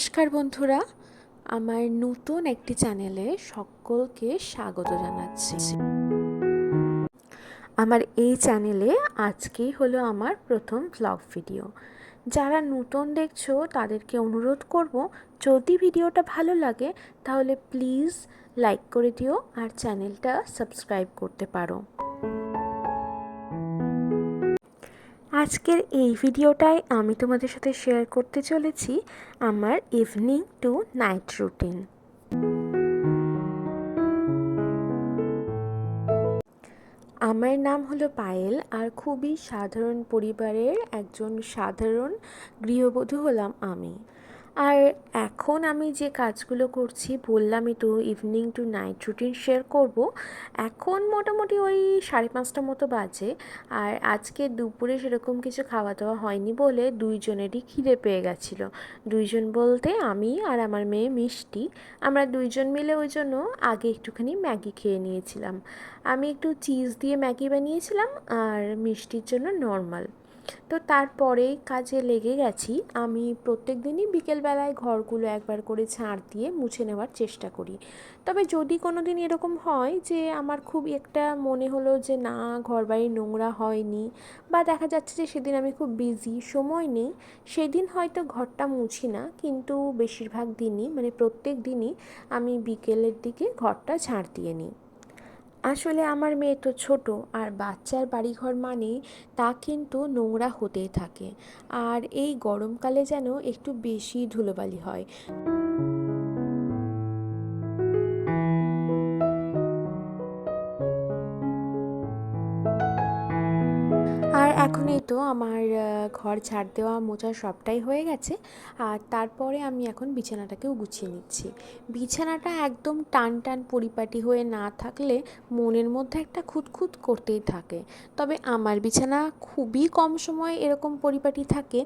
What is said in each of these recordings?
নমস্কার বন্ধুরা, আমার নতুন একটি চ্যানেলে সকলকে স্বাগত জানাচ্ছি। আমার এই চ্যানেলে আজকেই হলো আমার প্রথম ভ্লগ ভিডিও যারা নতুন দেখছ, তাদেরকে অনুরোধ করব, যদি ভিডিওটা ভালো লাগে, তাহলে প্লিজ লাইক করে দিও আর চ্যানেলটা সাবস্ক্রাইব করতে পারো। আজকের এই ভিডিওটায় আমি তোমাদের সাথে শেয়ার করতে চলেছি আমার ইভিনিং টু নাইট রুটিন আমার নাম হলো পায়েল আর খুবই সাধারণ পরিবারের একজন সাধারণ গৃহবধূ হলাম আমি। আর এখন আমি যে কাজগুলো করছি বললামই তো evening to night routine share করব। এখন মোটামুটি ওই সাড়ে পাঁচটা মতো বাজে। আর আজকে দুপুরে সেরকম কিছু খাওয়া দাওয়া হয়নি বলে দুইজনেরই খিদে পেয়ে গেছিল। দুইজন বলতে আমি আর আমার মেয়ে মিষ্টি। আমরা দুইজন মিলে ওই জন্য আগে একটুখানি ম্যাগি খেয়ে নিয়েছিলাম। আমি একটু চিজ দিয়ে ম্যাগি বানিয়েছিলাম আর মিষ্টির জন্য নর্মাল। তো তারপরে কাজে লেগে গেছি, আমি প্রত্যেক দিনই বিকেলবেলায় ঘরগুলো একবার করে ঝাড় দিয়ে মুছে নেওয়ার চেষ্টা করি। তবে যদি কোনো দিন এরকম হয় যে আমার খুব একটা মনে হলো যে না ঘর বাড়ি নোংরা হয়নি বা দেখা যাচ্ছে যে সেদিন আমি খুব বিজি সময় নেই, সেদিন হয়তো ঘরটা মুছি না, কিন্তু বেশিরভাগ দিনই মানে প্রত্যেক দিনই আমি বিকেলের দিকে ঘরটা ঝাড় দিয়ে নিই। আসলে আমার মেয়ে তো ছোট, আর বাচ্চার বাড়িঘর মানে তা কিন্তু নোংরা হতেই থাকে। আর এই গরমকালে যেন একটু বেশি ধুলোবালি হয়। এখন এই তো আমার ঘর ঝাড় দেওয়া মোচা সবটাই হয়ে গেছে। আর তারপরে আমি এখন বিছানাটাকেও গুছিয়ে নিচ্ছি। বিছানাটা একদম টান টান পরিপাটি হয়ে না থাকলে মনের মধ্যে একটা খুঁতখুত করতেই থাকে। তবে আমার বিছানা খুবই কম সময় এরকম পরিপাটি থাকে।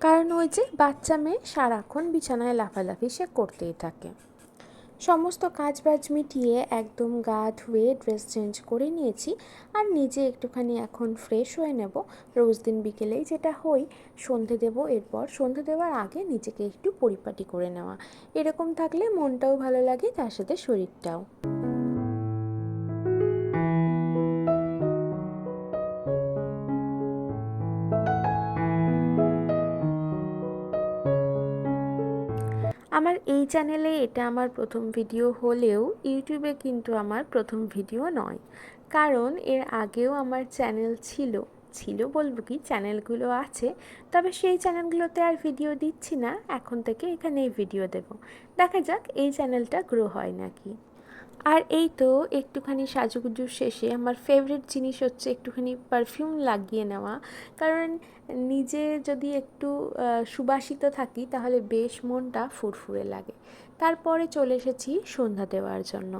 কারণ ওই যে বাচ্চা মেয়ে সারাক্ষণ বিছানায় লাফালাফি সে করতেই থাকে। সমস্ত কাজ বাজ মিটিয়ে একদম গা ধুয়ে ড্রেস চেঞ্জ করে নিয়েছি। আর নিজে একটুখানি এখন ফ্রেশ হয়ে নেব। রোজ দিন বিকেলেই যেটা হই, সন্ধে দেব এরপর। সন্ধে দেওয়ার আগে নিজেকে একটু পরিপাটি করে নেওয়া। এরকম থাকলে মনটাও ভালো লাগে, তার সাথে শরীরটাও। এই চ্যানেলে এটা আমার প্রথম ভিডিও হলেও ইউটিউবে কিন্তু আমার প্রথম ভিডিও নয়। কারণ এর আগেও আমার চ্যানেল ছিল। ছিল বলব কি চ্যানেলগুলো আছে, তবে সেই চ্যানেলগুলোতে আর ভিডিও দিচ্ছি না। এখন থেকে এখানেই ভিডিও দেব। দেখা যাক এই চ্যানেলটা গ্রো হয় নাকি। আর এই তো একটুখানি সাজুগুজুর শেষে আমার ফেভারিট জিনিস হচ্ছে একটুখানি পারফিউম লাগিয়ে নেওয়া। কারণ নিজে যদি একটু সুবাসিত থাকি তাহলে বেশ মনটা ফুরফুরে লাগে। তারপরে চলে এসেছি সন্ধ্যা দেওয়ার জন্য।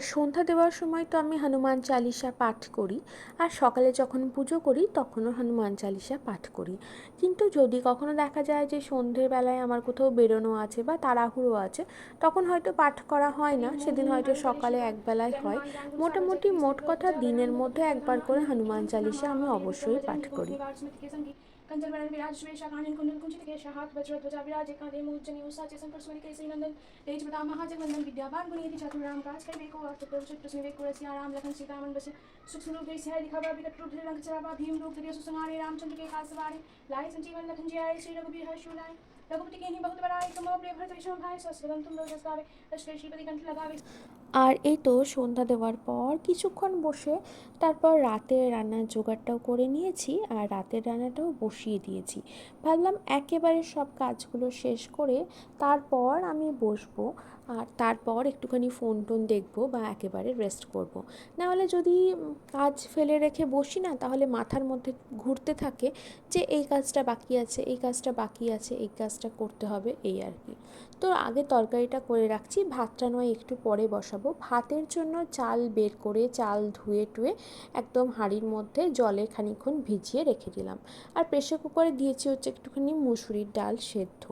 সন্ধ্যা দেওয়ার সময় তো আমি হনুমান চালিসা পাঠ করি। আর সকালে যখন পুজো করি, তখনও হনুমান চালিসা পাঠ করি। কিন্তু যদি কখনো দেখা যায় যে সন্ধ্যের বেলায় আমার কোথাও বেরোনো আছে বা তাড়াহুড়ো আছে, তখন হয়তো পাঠ করা হয় না। সেদিন হয়তো সকালে একবেলায় হয়। মোটামুটি মোট কথা দিনের মধ্যে একবার করে হনুমান চালিসা আমি অবশ্যই পাঠ করি। कंजरवरण विराज सुवेशा कानन कुंडल कुंचित केशा हाथ वज्र ध्वजा विराजे कांधे मूर्जनि उषाचे संकर सुमनि केसरी, नंदन, तेज, बता महाजगवंदन विद्यावान गुणियति चातुर, राम, काज कर बेको अर्थ प्रवचन प्रश्न वेक कुरसि राम लखन, सीता मन बसे, सुख, सुनु गई सिहाय दिखावा विकट रूप रंग चरावा भीम रूप धरि सुसंहारे, रामचंद्र, के सवारे लाई संजीवन, लखन, जी आए, श्री रघुबीर हर्ष लाए रघुपति के बहुत बड़ाई तुम प्रिय सस्वदन तुम लश्कर श्रीपति, कंठ, लगावे। আর এই তো সন্ধ্যা দেওয়ার পর কিছুক্ষণ বসে তারপর রাতের রান্নার জোগাড়টাও করে নিয়েছি আর রাতের রান্নাটাও বসিয়ে দিয়েছি। ভাবলাম একেবারে সব কাজগুলো শেষ করে তারপর আমি বসবো আর তারপর একটুখানি ফোন টোন দেখব বা একেবারে রেস্ট করব। নাহলে যদি কাজ ফেলে রেখে বসি না, তাহলে মাথার মধ্যে ঘুরতে থাকে যে এই কাজটা বাকি আছে, এই কাজটা বাকি আছে, এই কাজটা করতে হবে, এই আর কি। তো আগে তরকারিটা করে রাখছি, ভাতটা নয় একটু পরে বসাবো। ভাতের জন্য চাল বের করে চাল ধুয়ে টুয়ে একদম হাঁড়ির মধ্যে জলে খানিক্ষণ ভিজিয়ে রেখে দিলাম। আর প্রেশার কুকারে দিয়েছি হচ্ছে একটুখানি মুসুরির ডাল সেদ্ধ।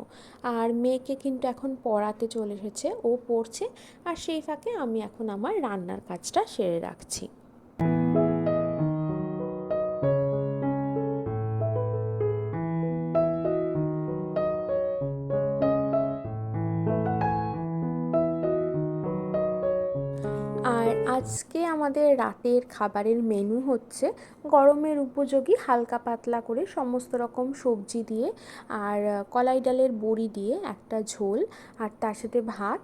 আর মেয়েকে কিন্তু এখন পড়াতে চলে এসেছে ও পড়ছে আর সেই ফাঁকে আমি এখন আমার রান্নার কাজটা সেরে রাখছি। আজকে আমাদের রাতের খাবারের মেনু হচ্ছে গরমের উপযোগী হালকা পাতলা করে সমস্ত রকম সবজি দিয়ে আর কলাই ডালের বড়ি দিয়ে একটা ঝোল আর তার সাথে ভাত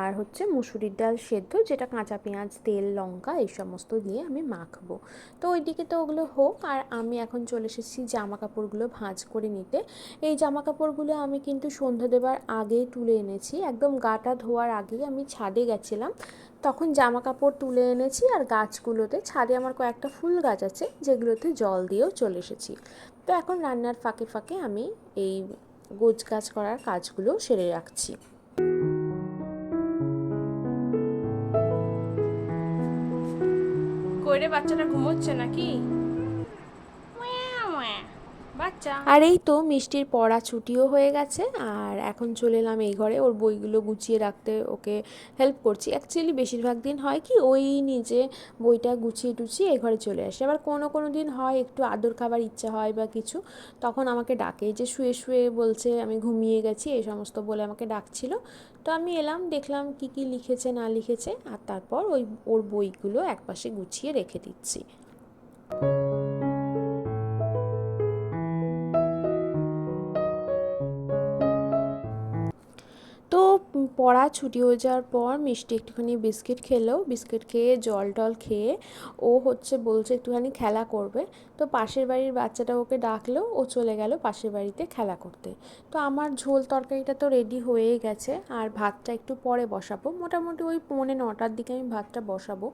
আর হচ্ছে মুসুরির ডাল সেদ্ধ, যেটা কাঁচা পেঁয়াজ, তেল, লঙ্কা এই সমস্ত দিয়ে আমি মাখবো। তো ওইদিকে তো ওগুলো হোক, আর আমি এখন চলে এসেছি জামা কাপড়গুলো ভাঁজ করে নিতে। এই জামা কাপড়গুলো আমি কিন্তু সন্ধ্যা দেবার আগেই তুলে এনেছি। একদম গাটা ধোয়ার আগেই আমি ছাদে গেছিলাম। তখন জামা কাপড় তুলে এনেছি আর গাছগুলোতে, ছাদে আমার কয়েকটা ফুল গাছ আছে, যেগুলোতে জল দিয়েও চলে এসেছি। তো এখন রান্নার ফাঁকে ফাঁকে আমি এই গোছ গাছ করার কাজগুলো সেরে রাখছি। বাচ্চাটা ঘুমোচ্ছে নাকি? আর এই তো মিষ্টির পড়া ছুটিও হয়ে গেছে, আর এখন চলে এলাম এই ঘরে। ওর বইগুলো গুছিয়ে রাখতে ওকে হেল্প করছি। অ্যাকচুয়ালি বেশিরভাগ দিন হয় কি, ওই নিজে বইটা গুছিয়ে টুছিয়ে এই ঘরে চলে আসে। আবার কোনো কোনো দিন হয় একটু আদর খাবার ইচ্ছা হয় বা কিছু, তখন আমাকে ডাকে। যে শুয়ে শুয়ে বলছে, আমি ঘুমিয়ে গেছি এই সমস্ত বলে আমাকে ডাকছিল। তো আমি এলাম, দেখলাম কি কি লিখেছে, না লিখেছে, আর তারপর ওই ওর বইগুলো একপাশে গুছিয়ে রেখে দিচ্ছি। তো পড়া ছুটি হয়ে যাওয়ার পর মিষ্টি একটুখানি বিস্কিট খেলো। বিস্কিট খেয়ে, জল টল খেয়ে ও হচ্ছে বলছে একটুখানি খেলা করবে। তো পাশের বাড়ির বাচ্চাটা ওকে ডাকলো। ও চলে গেল পাশের বাড়িতে খেলা করতে। তো আমার ঝোল তরকারিটা তো রেডি হয়েই গেছে। আর ভাতটা একটু পরে বসাবো। মোটামুটি ওই পৌনে নটার দিকে আমি ভাতটা বসাবো।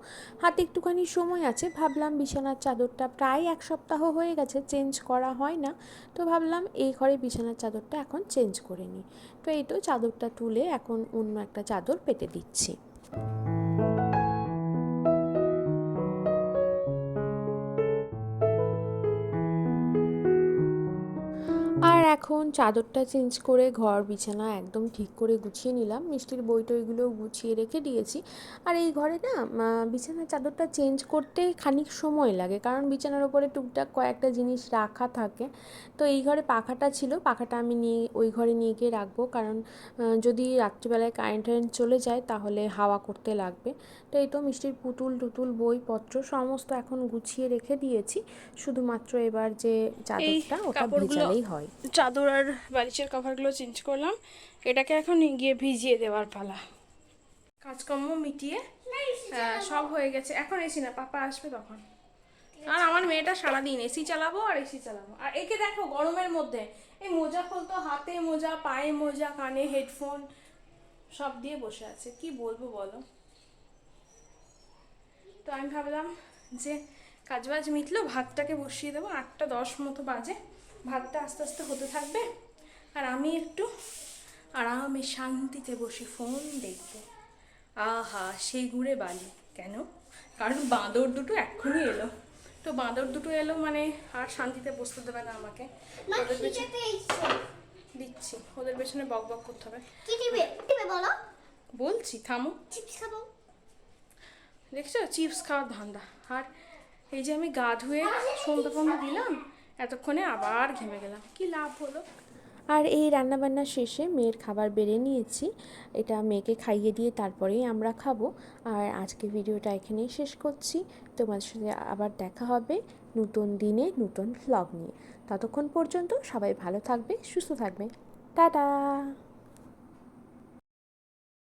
হাতে একটুখানি সময় আছে। ভাবলাম বিছানার চাদরটা প্রায় এক সপ্তাহ হয়ে গেছে, চেঞ্জ করা হয় না। তো ভাবলাম এই ঘরে বিছানার চাদরটা এখন চেঞ্জ করে নিই। তো এই তো চাদরটা তুলে এখন অন্য একটা চাদর পেতে দিচ্ছি। আর এখন চাদরটা চেঞ্জ করে ঘর বিছানা একদম ঠিক করে গুছিয়ে নিলাম। মিষ্টির বই টইগুলো গুছিয়ে রেখে দিয়েছি। আর এই ঘরে না বিছানার চাদরটা চেঞ্জ করতে খানিক সময় লাগে। কারণ বিছানার ওপরে টুকটাক কয়েকটা জিনিস রাখা থাকে। তো এই ঘরে পাখাটা ছিল। পাখাটা আমি নিয়ে ওই ঘরে নিয়ে গিয়ে রাখব। কারণ যদি রাত্রিবেলায় কারেন্ট টারেন্ট চলে যায় তাহলে হাওয়া করতে লাগবে। তো এই তো মিষ্টির পুতুল টুতুল বইপত্র সমস্ত এখন গুছিয়ে রেখে দিয়েছি। শুধুমাত্র এবার যে চাদরটা ওটা ভেজালেই হয়। চাদর আর বালিশের কভারগুলো চেঞ্জ করলাম। এটাকে এখন গিয়ে ভিজিয়ে দেওয়ার পালা। কাজকর্ম মিটিয়ে সব হয়ে গেছে। এখন এসি না, পাপা আসবে তখন। আর আমার মেয়েটা সারাদিন এসি চালাবো আর এসি চালাবো। আর একে দেখো গরমের মধ্যে, এই মোজা খুলতো, হাতে মোজা, পায়ে মোজা, কানে হেডফোন সব দিয়ে বসে আছে। কি বলব বলো? তো আমি ভাবলাম যে কাজবাজ মিটলো, ভাতটাকে বসিয়ে দেবো। আটটা দশ মতো বাজে। ভাতটা আস্তে আস্তে হতে থাকবে। আর আমি একটু আরামে শান্তিতে বসে ফোন দেখব। আহা সেই ঘুরে বালি। কেন? কারণ বাঁদর দুটো এক্ষুনি এলো। তো বাঁদর দুটো এলো মানে আর শান্তিতে বসতে দেবে না আমাকে। ওদের পেছনে দিচ্ছি। ওদের পেছনে বক বক করতে হবে। কি দিবে? দিবে বলো? বলছি থামো। চিপস খাব। দেখছ? চিপস খাওয়ার ধান্দা। আর এই যে আমি গা ধুয়ে সন্ধ্যা ফন্দা দিলাম এতক্ষণে আবার ঘেমে গেলাম। কি লাভ হলো? আর এই রান্নাবান্না শেষে মেয়ের খাবার বেড়ে নিয়েছি। এটা মেয়েকে খাইয়ে দিয়ে তারপরেই আমরা খাব। আর আজকে ভিডিওটা এখানেই শেষ করছি। তোমাদের সাথে আবার দেখা হবে নতুন দিনে নতুন ভ্লগ নিয়ে। ততক্ষণ পর্যন্ত সবাই ভালো থাকবে, সুস্থ থাকবে। টাটা!